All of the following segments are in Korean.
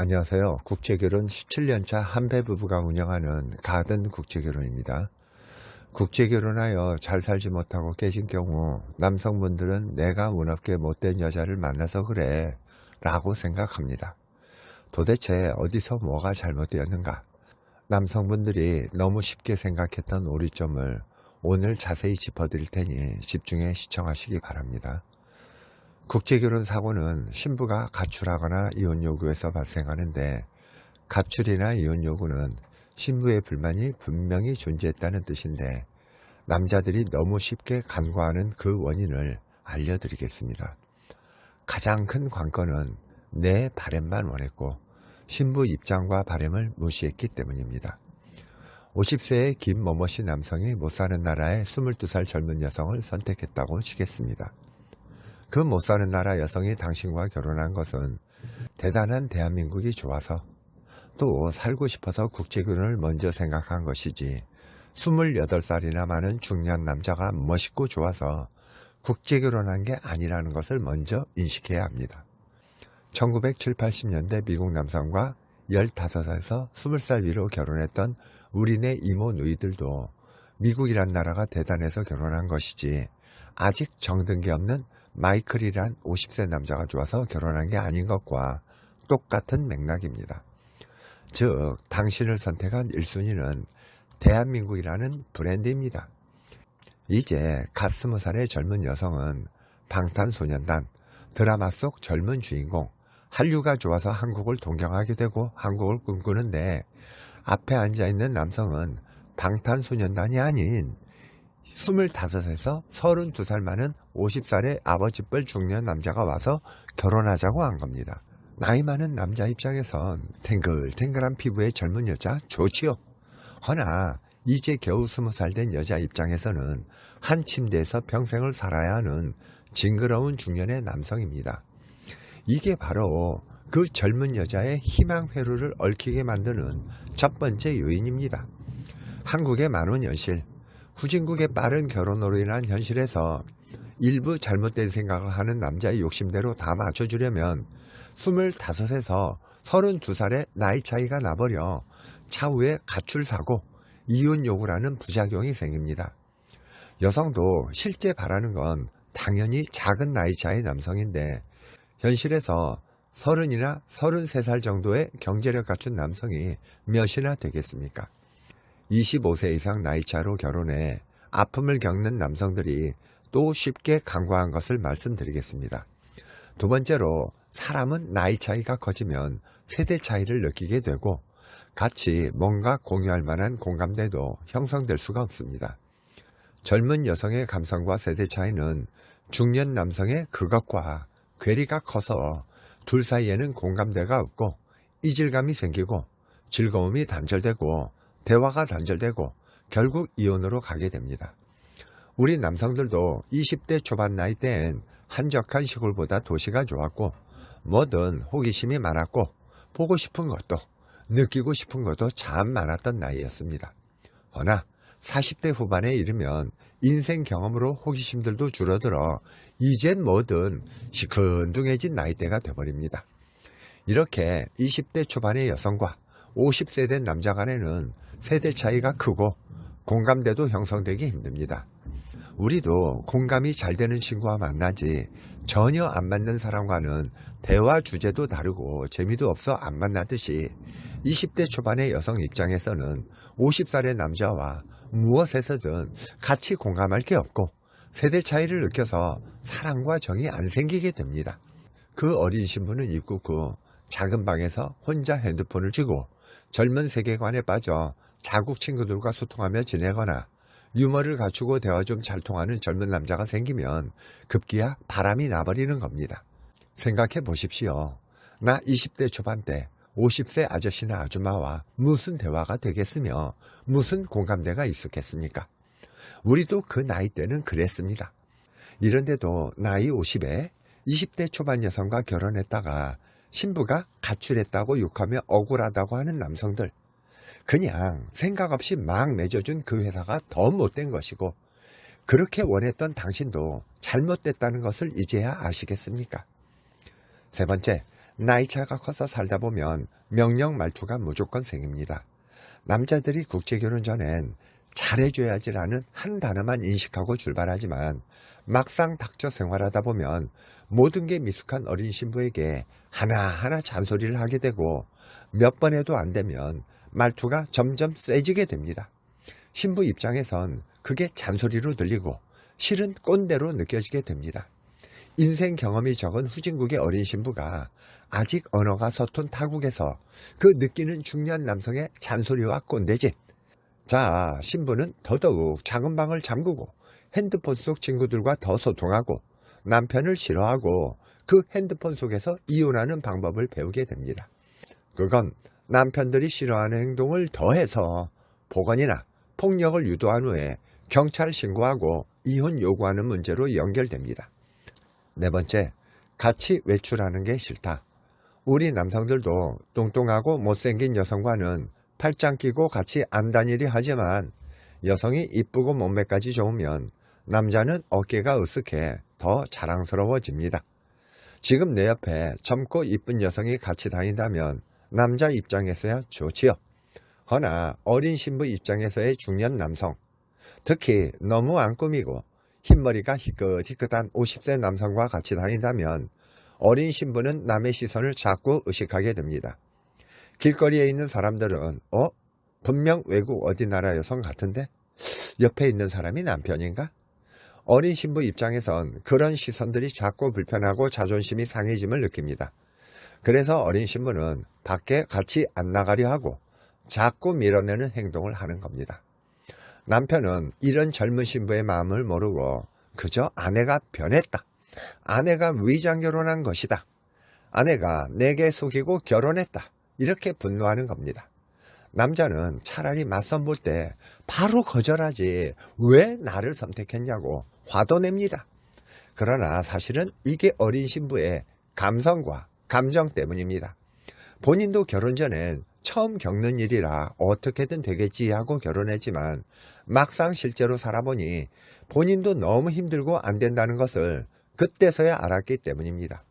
안녕하세요. 국제결혼 17년차 한배 부부가 운영하는 가든 국제결혼입니다. 국제결혼하여 잘 살지 못하고 깨진 경우 남성분들은 내가 운 없게 못된 여자를 만나서 그래 라고 생각합니다. 도대체 어디서 뭐가 잘못되었는가? 남성분들이 너무 쉽게 생각했던 오리점을 오늘 자세히 짚어드릴 테니 집중해 시청하시기 바랍니다. 국제결혼 사고는 신부가 가출하거나 이혼 요구에서 발생하는데 가출이나 이혼 요구는 신부의 불만이 분명히 존재했다는 뜻인데 남자들이 너무 쉽게 간과하는 그 원인을 알려드리겠습니다. 가장 큰 관건은 내 바램만 원했고 신부 입장과 바램을 무시했기 때문입니다. 50세의 김머머씨 남성이 못 사는 나라의 22살 젊은 여성을 선택했다고 치겠습니다. 그 못 사는 나라 여성이 당신과 결혼한 것은 대단한 대한민국이 좋아서 또 살고 싶어서 국제결혼을 먼저 생각한 것이지 28살이나 많은 중년 남자가 멋있고 좋아서 국제결혼한 게 아니라는 것을 먼저 인식해야 합니다. 1970, 80년대 미국 남성과 15에서 20살 위로 결혼했던 우리네 이모 누이들도 미국이란 나라가 대단해서 결혼한 것이지 아직 정등기 없는 마이클이란 50세 남자가 좋아서 결혼한 게 아닌 것과 똑같은 맥락입니다. 즉, 당신을 선택한 1순위는 대한민국이라는 브랜드입니다. 이제 갓 스무 살의 젊은 여성은 방탄소년단 드라마 속 젊은 주인공 한류가 좋아서 한국을 동경하게 되고 한국을 꿈꾸는데 앞에 앉아있는 남성은 방탄소년단이 아닌 25에서 32살 많은 50살의 아버지 뻘 중년 남자가 와서 결혼하자고 한 겁니다. 나이 많은 남자 입장에선 탱글탱글한 피부의 젊은 여자 좋지요. 허나 이제 겨우 20살 된 여자 입장에서는 한 침대에서 평생을 살아야 하는 징그러운 중년의 남성입니다. 이게 바로 그 젊은 여자의 희망 회로를 얽히게 만드는 첫 번째 요인입니다. 한국의 만원 연실, 후진국의 빠른 결혼으로 인한 현실에서 일부 잘못된 생각을 하는 남자의 욕심대로 다 맞춰주려면 25에서 32살의 나이 차이가 나버려 차후에 가출 사고, 이혼 요구라는 부작용이 생깁니다. 여성도 실제 바라는 건 당연히 작은 나이 차의 남성인데 현실에서 30이나 33살 정도의 경제력 갖춘 남성이 몇이나 되겠습니까? 25세 이상 나이차로 결혼해 아픔을 겪는 남성들이 또 쉽게 간과한 것을 말씀드리겠습니다. 두 번째로 사람은 나이 차이가 커지면 세대 차이를 느끼게 되고 같이 뭔가 공유할 만한 공감대도 형성될 수가 없습니다. 젊은 여성의 감성과 세대 차이는 중년 남성의 그것과 괴리가 커서 둘 사이에는 공감대가 없고 이질감이 생기고 즐거움이 단절되고 대화가 단절되고 결국 이혼으로 가게 됩니다. 우리 남성들도 20대 초반 나이 때엔 한적한 시골보다 도시가 좋았고 뭐든 호기심이 많았고 보고 싶은 것도 느끼고 싶은 것도 참 많았던 나이였습니다. 허나 40대 후반에 이르면 인생 경험으로 호기심들도 줄어들어 이젠 뭐든 시큰둥해진 나이대가 돼버립니다. 이렇게 20대 초반의 여성과 50세 된 남자 간에는 세대 차이가 크고 공감대도 형성되기 힘듭니다. 우리도 공감이 잘 되는 친구와 만나지 전혀 안 맞는 사람과는 대화 주제도 다르고 재미도 없어 안 만나듯이 20대 초반의 여성 입장에서는 50살의 남자와 무엇에서든 같이 공감할 게 없고 세대 차이를 느껴서 사랑과 정이 안 생기게 됩니다. 그 어린 신부는 입국 후 작은 방에서 혼자 핸드폰을 쥐고 젊은 세계관에 빠져 자국 친구들과 소통하며 지내거나 유머를 갖추고 대화 좀 잘 통하는 젊은 남자가 생기면 급기야 바람이 나버리는 겁니다. 생각해 보십시오. 나 20대 초반 때 50세 아저씨나 아줌마와 무슨 대화가 되겠으며 무슨 공감대가 있었겠습니까? 우리도 그 나이 때는 그랬습니다. 이런데도 나이 50에 20대 초반 여성과 결혼했다가 신부가 가출했다고 욕하며 억울하다고 하는 남성들. 그냥 생각 없이 막 맺어준 그 회사가 더 못된 것이고 그렇게 원했던 당신도 잘못됐다는 것을 이제야 아시겠습니까? 세 번째, 나이차가 커서 살다 보면 명령 말투가 무조건 생깁니다. 남자들이 국제결혼 전엔 잘해줘야지라는 한 단어만 인식하고 출발하지만 막상 닥쳐 생활하다 보면 모든 게 미숙한 어린 신부에게 하나하나 잔소리를 하게 되고 몇 번 해도 안 되면 말투가 점점 세지게 됩니다. 신부 입장에선 그게 잔소리로 들리고 실은 꼰대로 느껴지게 됩니다. 인생 경험이 적은 후진국의 어린 신부가 아직 언어가 서툰 타국에서 그 느끼는 중년 남성의 잔소리와 꼰대짓. 자, 신부는 더더욱 작은 방을 잠그고 핸드폰 속 친구들과 더 소통하고 남편을 싫어하고 그 핸드폰 속에서 이혼하는 방법을 배우게 됩니다. 그건 남편들이 싫어하는 행동을 더해서 복원이나 폭력을 유도한 후에 경찰 신고하고 이혼 요구하는 문제로 연결됩니다. 네 번째, 같이 외출하는 게 싫다. 우리 남성들도 뚱뚱하고 못생긴 여성과는 팔짱 끼고 같이 안 다니리 하지만 여성이 이쁘고 몸매까지 좋으면 남자는 어깨가 으쓱해 더 자랑스러워집니다. 지금 내 옆에 젊고 이쁜 여성이 같이 다닌다면 남자 입장에서야 좋지요. 허나 어린 신부 입장에서의 중년 남성, 특히 너무 안 꾸미고 흰머리가 희끗희끗한 50세 남성과 같이 다닌다면 어린 신부는 남의 시선을 자꾸 의식하게 됩니다. 길거리에 있는 사람들은 어? 분명 외국 어디 나라 여성 같은데? 옆에 있는 사람이 남편인가? 어린 신부 입장에선 그런 시선들이 자꾸 불편하고 자존심이 상해짐을 느낍니다. 그래서 어린 신부는 밖에 같이 안 나가려 하고 자꾸 밀어내는 행동을 하는 겁니다. 남편은 이런 젊은 신부의 마음을 모르고 그저 아내가 변했다. 아내가 위장 결혼한 것이다. 아내가 내게 속이고 결혼했다. 이렇게 분노하는 겁니다. 남자는 차라리 맞선 볼 때 바로 거절하지 왜 나를 선택했냐고 화도 냅니다. 그러나 사실은 이게 어린 신부의 감성과 감정 때문입니다. 본인도 결혼 전엔 처음 겪는 일이라 어떻게든 되겠지 하고 결혼했지만 막상 실제로 살아보니 본인도 너무 힘들고 안 된다는 것을 그때서야 알았기 때문입니다.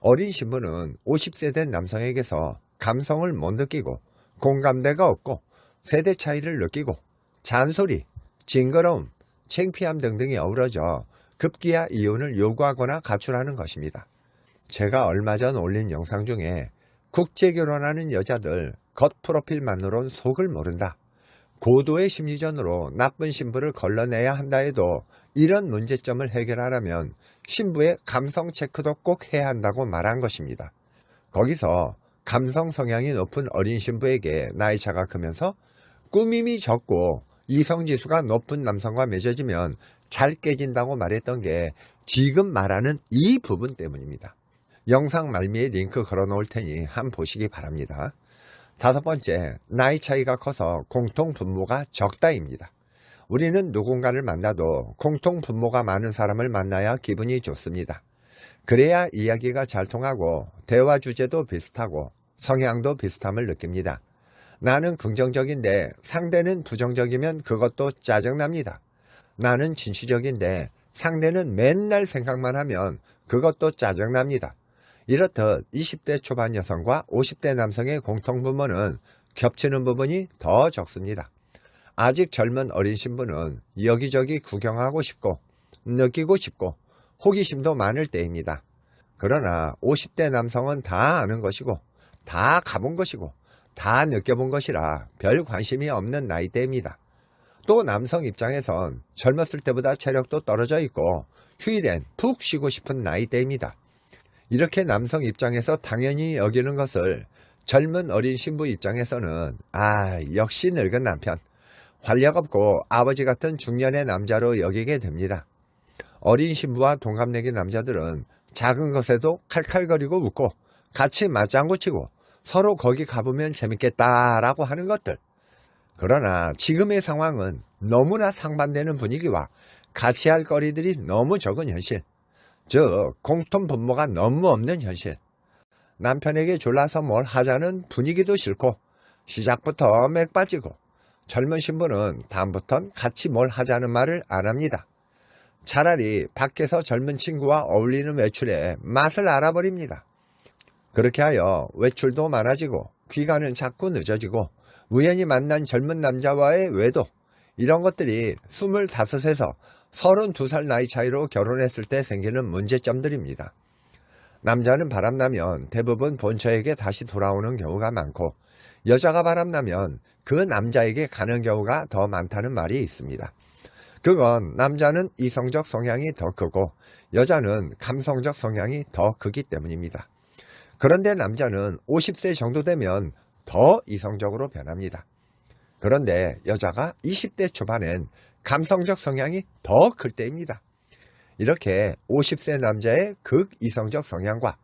어린 신부는 50세 된 남성에게서 감성을 못 느끼고 공감대가 없고 세대 차이를 느끼고 잔소리, 징그러움, 창피함 등등이 어우러져 급기야 이혼을 요구하거나 가출하는 것입니다. 제가 얼마 전 올린 영상 중에 국제 결혼하는 여자들 겉 프로필만으론 속을 모른다. 고도의 심리전으로 나쁜 신부를 걸러내야 한다 해도 이런 문제점을 해결하려면 신부의 감성 체크도 꼭 해야 한다고 말한 것입니다. 거기서 감성 성향이 높은 어린 신부에게 나이차가 크면서 꾸밈이 적고 이성지수가 높은 남성과 맺어지면 잘 깨진다고 말했던 게 지금 말하는 이 부분 때문입니다. 영상 말미에 링크 걸어 놓을 테니 한 보시기 바랍니다. 다섯 번째, 나이 차이가 커서 공통 분모가 적다입니다. 우리는 누군가를 만나도 공통 분모가 많은 사람을 만나야 기분이 좋습니다. 그래야 이야기가 잘 통하고 대화 주제도 비슷하고 성향도 비슷함을 느낍니다. 나는 긍정적인데 상대는 부정적이면 그것도 짜증납니다. 나는 진취적인데 상대는 맨날 생각만 하면 그것도 짜증납니다. 이렇듯 20대 초반 여성과 50대 남성의 공통분모는 겹치는 부분이 더 적습니다. 아직 젊은 어린 신부는 여기저기 구경하고 싶고 느끼고 싶고 호기심도 많을 때입니다. 그러나 50대 남성은 다 아는 것이고 다 가본 것이고 다 느껴본 것이라 별 관심이 없는 나이대입니다. 또 남성 입장에선 젊었을 때보다 체력도 떨어져 있고 휴일엔 푹 쉬고 싶은 나이대입니다. 이렇게 남성 입장에서 당연히 여기는 것을 젊은 어린 신부 입장에서는 아 역시 늙은 남편 활력 없고 아버지 같은 중년의 남자로 여기게 됩니다. 어린 신부와 동갑내기 남자들은 작은 것에도 칼칼거리고 웃고 같이 맞장구 치고 서로 거기 가보면 재밌겠다라고 하는 것들. 그러나 지금의 상황은 너무나 상반되는 분위기와 같이 할 거리들이 너무 적은 현실. 즉 공통 분모가 너무 없는 현실. 남편에게 졸라서 뭘 하자는 분위기도 싫고 시작부터 맥 빠지고 젊은 신부는 다음부턴 같이 뭘 하자는 말을 안 합니다. 차라리 밖에서 젊은 친구와 어울리는 외출에 맛을 알아버립니다. 그렇게 하여 외출도 많아지고 귀가는 자꾸 늦어지고 우연히 만난 젊은 남자와의 외도 이런 것들이 25에서 32살 나이 차이로 결혼했을 때 생기는 문제점들입니다. 남자는 바람나면 대부분 본처에게 다시 돌아오는 경우가 많고 여자가 바람나면 그 남자에게 가는 경우가 더 많다는 말이 있습니다. 그건 남자는 이성적 성향이 더 크고 여자는 감성적 성향이 더 크기 때문입니다. 그런데 남자는 50세 정도 되면 더 이성적으로 변합니다. 그런데 여자가 20대 초반엔 감성적 성향이 더 클 때입니다. 이렇게 50세 남자의 극이성적 성향과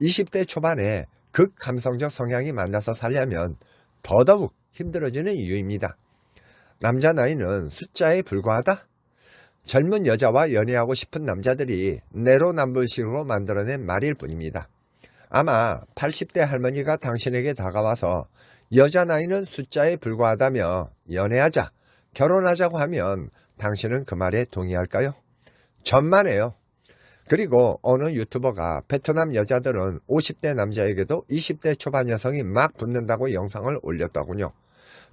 20대 초반의 극감성적 성향이 만나서 살려면 더더욱 힘들어지는 이유입니다. 남자 나이는 숫자에 불과하다? 젊은 여자와 연애하고 싶은 남자들이 내로남불식으로 만들어낸 말일 뿐입니다. 아마 80대 할머니가 당신에게 다가와서 여자 나이는 숫자에 불과하다며 연애하자, 결혼하자고 하면 당신은 그 말에 동의할까요? 전만 해요. 그리고 어느 유튜버가 베트남 여자들은 50대 남자에게도 20대 초반 여성이 막 붙는다고 영상을 올렸더군요.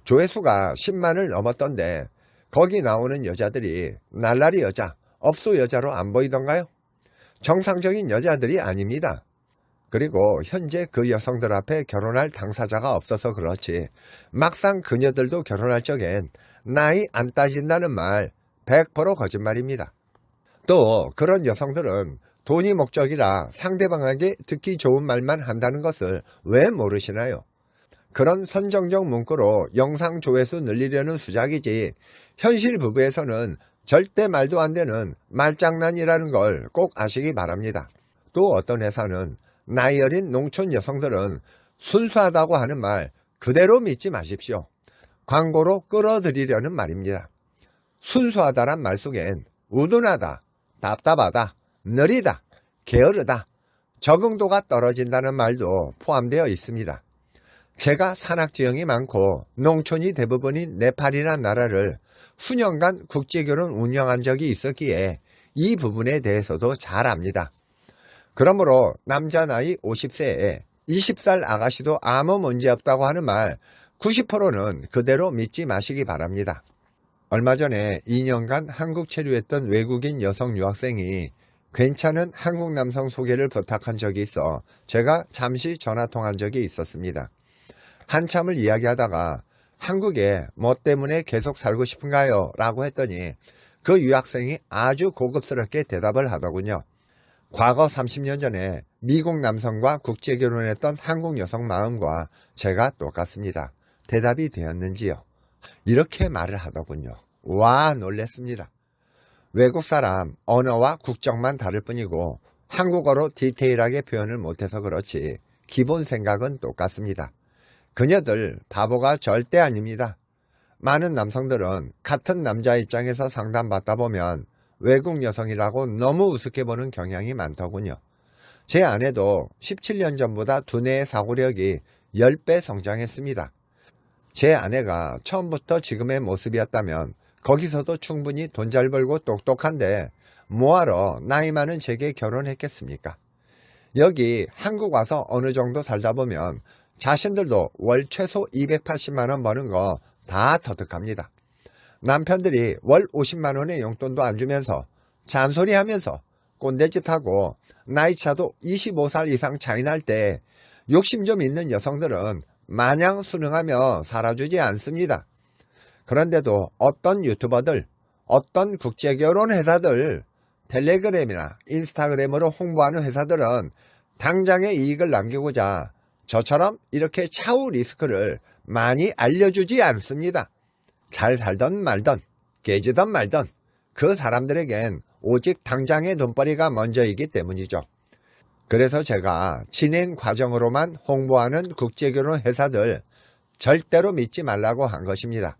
조회수가 10만을 넘었던데 거기 나오는 여자들이 날라리 여자, 업소 여자로 안 보이던가요? 정상적인 여자들이 아닙니다. 그리고 현재 그 여성들 앞에 결혼할 당사자가 없어서 그렇지 막상 그녀들도 결혼할 적엔 나이 안 따진다는 말 100% 거짓말입니다. 또 그런 여성들은 돈이 목적이라 상대방에게 듣기 좋은 말만 한다는 것을 왜 모르시나요? 그런 선정적 문구로 영상 조회수 늘리려는 수작이지 현실 부부에서는 절대 말도 안 되는 말장난이라는 걸 꼭 아시기 바랍니다. 또 어떤 회사는 나이 어린 농촌 여성들은 순수하다고 하는 말 그대로 믿지 마십시오. 광고로 끌어들이려는 말입니다. 순수하다란 말 속엔 우둔하다, 답답하다, 느리다, 게으르다, 적응도가 떨어진다는 말도 포함되어 있습니다. 제가 산악지형이 많고 농촌이 대부분인 네팔이란 나라를 수년간 국제결혼 운영한 적이 있었기에 이 부분에 대해서도 잘 압니다. 그러므로 남자 나이 50세에 20살 아가씨도 아무 문제 없다고 하는 말 90%는 그대로 믿지 마시기 바랍니다. 얼마 전에 2년간 한국 체류했던 외국인 여성 유학생이 괜찮은 한국 남성 소개를 부탁한 적이 있어 제가 잠시 전화 통한 적이 있었습니다. 한참을 이야기하다가 한국에 뭐 때문에 계속 살고 싶은가요? 라고 했더니 그 유학생이 아주 고급스럽게 대답을 하더군요. 과거 30년 전에 미국 남성과 국제 결혼했던 한국 여성 마음과 제가 똑같습니다. 대답이 되었는지요? 이렇게 말을 하더군요. 와, 놀랬습니다. 외국 사람 언어와 국적만 다를 뿐이고 한국어로 디테일하게 표현을 못해서 그렇지 기본 생각은 똑같습니다. 그녀들 바보가 절대 아닙니다. 많은 남성들은 같은 남자 입장에서 상담받다 보면 외국 여성이라고 너무 우습게 보는 경향이 많더군요. 제 아내도 17년 전보다 두뇌의 사고력이 10배 성장했습니다. 제 아내가 처음부터 지금의 모습이었다면 거기서도 충분히 돈 잘 벌고 똑똑한데 뭐하러 나이 많은 제게 결혼했겠습니까? 여기 한국 와서 어느 정도 살다 보면 자신들도 월 최소 280만원 버는 거 다 터득합니다. 남편들이 월 50만원의 용돈도 안 주면서 잔소리 하면서 꼰대짓하고 나이차도 25살 이상 차이 날 때 욕심 좀 있는 여성들은 마냥 순응하며 살아주지 않습니다. 그런데도 어떤 유튜버들, 어떤 국제결혼 회사들, 텔레그램이나 인스타그램으로 홍보하는 회사들은 당장의 이익을 남기고자 저처럼 이렇게 차후 리스크를 많이 알려주지 않습니다. 잘 살던 말던, 깨지던 말던 그 사람들에겐 오직 당장의 돈벌이가 먼저이기 때문이죠. 그래서 제가 진행 과정으로만 홍보하는 국제결혼 회사들 절대로 믿지 말라고 한 것입니다.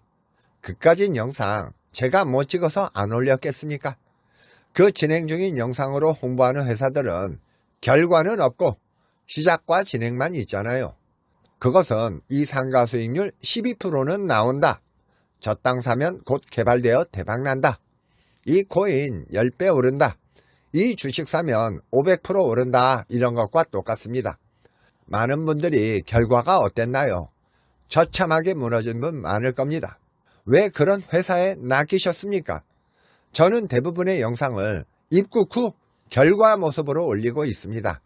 그까진 영상 제가 못 찍어서 안 올렸겠습니까? 그 진행 중인 영상으로 홍보하는 회사들은 결과는 없고 시작과 진행만 있잖아요. 그것은 이 상가 수익률 12%는 나온다. 저 땅 사면 곧 개발되어 대박난다. 이 코인 10배 오른다. 이 주식 사면 500% 오른다. 이런 것과 똑같습니다. 많은 분들이 결과가 어땠나요? 처참하게 무너진 분 많을 겁니다. 왜 그런 회사에 낚이셨습니까? 저는 대부분의 영상을 입국 후 결과 모습으로 올리고 있습니다.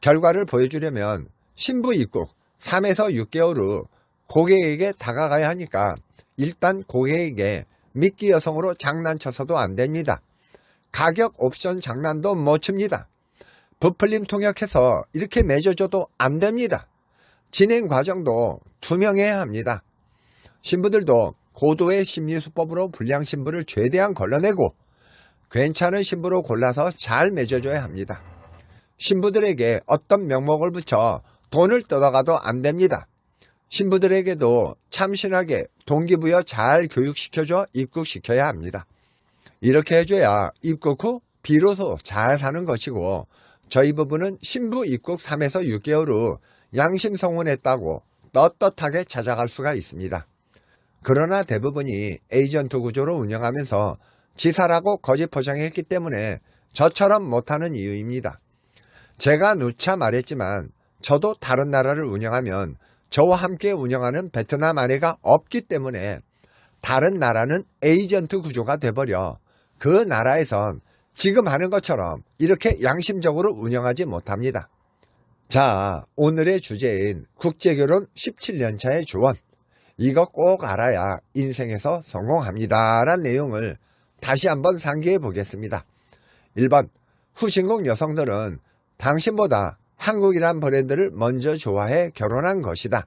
결과를 보여주려면 신부 입국 3에서 6개월 후 고객에게 다가가야 하니까 일단 고객에게 미끼 여성으로 장난쳐서도 안 됩니다. 가격 옵션 장난도 못 칩니다. 부풀림 통역해서 이렇게 맺어줘도 안 됩니다. 진행 과정도 투명해야 합니다. 신부들도 고도의 심리수법으로 불량 신부를 최대한 걸러내고 괜찮은 신부로 골라서 잘 맺어줘야 합니다. 신부들에게 어떤 명목을 붙여 돈을 뜯어가도 안 됩니다. 신부들에게도 참신하게 동기부여 잘 교육시켜줘 입국시켜야 합니다. 이렇게 해줘야 입국 후 비로소 잘 사는 것이고 저희 부부는 신부 입국 3에서 6개월 후 양심 성혼했다고 떳떳하게 찾아갈 수가 있습니다. 그러나 대부분이 에이전트 구조로 운영하면서 지사라고 거짓 포장했기 때문에 저처럼 못하는 이유입니다. 제가 누차 말했지만 저도 다른 나라를 운영하면 저와 함께 운영하는 베트남 아내가 없기 때문에 다른 나라는 에이전트 구조가 돼버려 그 나라에선 지금 하는 것처럼 이렇게 양심적으로 운영하지 못합니다. 자, 오늘의 주제인 국제결혼 17년차의 조언. 이거 꼭 알아야 인생에서 성공합니다. 란 내용을 다시 한번 상기해 보겠습니다. 1번, 후신국 여성들은 당신보다 한국이란 브랜드를 먼저 좋아해 결혼한 것이다.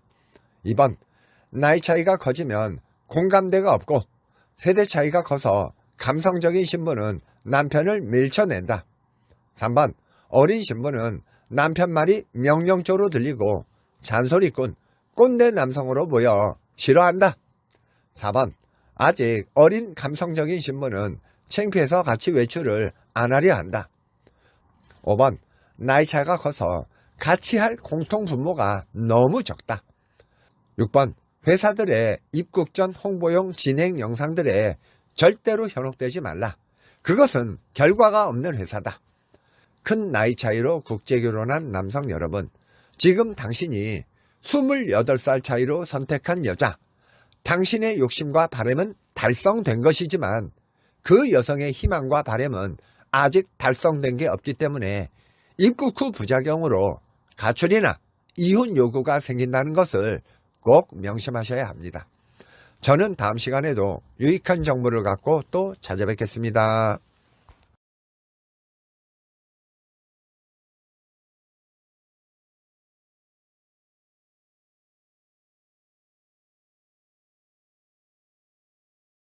2번, 나이 차이가 커지면 공감대가 없고 세대 차이가 커서 감성적인 신부는 남편을 밀쳐낸다. 3번, 어린 신부는 남편 말이 명령조로 들리고 잔소리꾼, 꼰대 남성으로 보여 싫어한다. 4번, 아직 어린 감성적인 신부는 창피해서 같이 외출을 안 하려 한다. 5번, 나이 차가 커서 같이 할 공통 분모가 너무 적다. 6번, 회사들의 입국 전 홍보용 진행 영상들에 절대로 현혹되지 말라. 그것은 결과가 없는 회사다. 큰 나이 차이로 국제 결혼한 남성 여러분, 지금 당신이 28살 차이로 선택한 여자, 당신의 욕심과 바램은 달성된 것이지만 그 여성의 희망과 바램은 아직 달성된 게 없기 때문에 입국 후 부작용으로 가출이나 이혼 요구가 생긴다는 것을 꼭 명심하셔야 합니다. 저는 다음 시간에도 유익한 정보를 갖고 또 찾아뵙겠습니다.